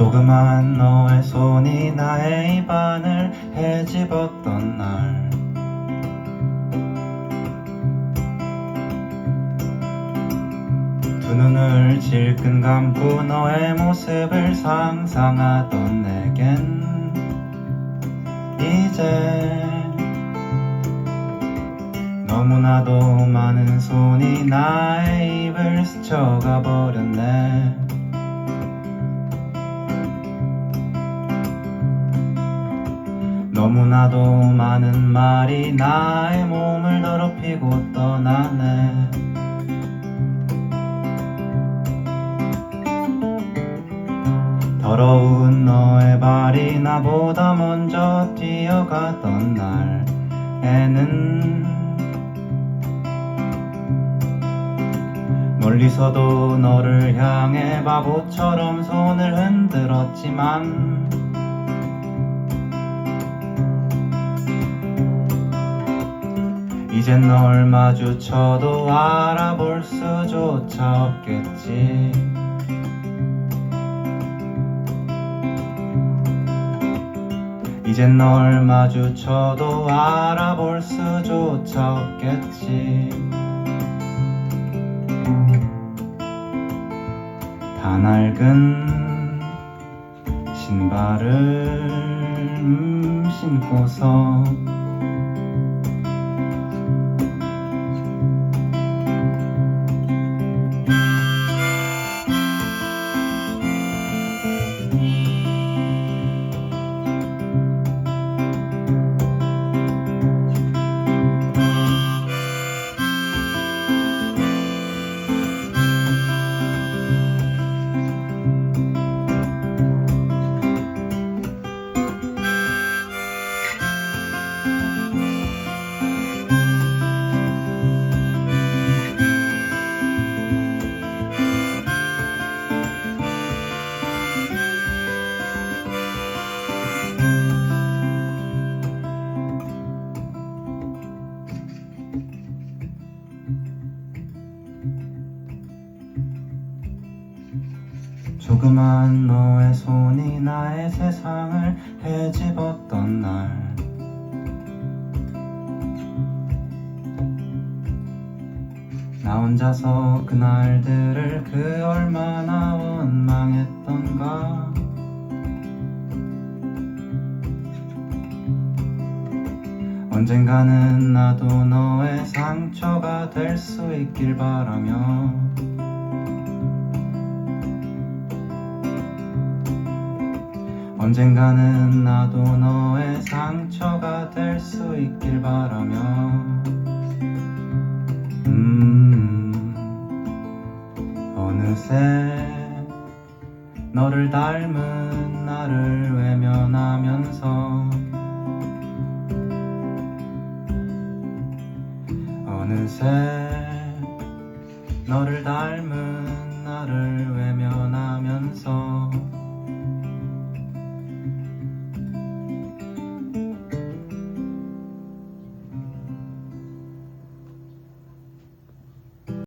조그만 너의 손이 나의 입안을 헤집었던 날. 두 눈을 질끈 감고 너의 모습을 상상하던 내겐 이제 너무나도 많은 손이 나의 입을 스쳐가 버렸네 너무나도 많은 말이 나의 몸을 더럽히고 떠나네. 더러운 너의 발이 나보다 먼저 뛰어가던 날에는 멀리서도 너를 향해 바보처럼 손을 흔들었지만 이젠 널 마주쳐도 알아볼 수조차 없겠지. 이젠 널 마주쳐도 알아볼 수조차 없겠지. 다 낡은 신발을 음, 신고서 조그만 너의 손이 나의 세상을 헤집었던 날. 나 혼자서 그날들을 그 얼마나 원망했던가 언젠가는 나도 너의 상처가 될 수 있길 바라며 언젠가는 나도 너의 상처가 될 수 있길 바라며. 음 어느새 너를 닮은 나를 외면하면서 어느새 너를 닮은 나를 외면하면서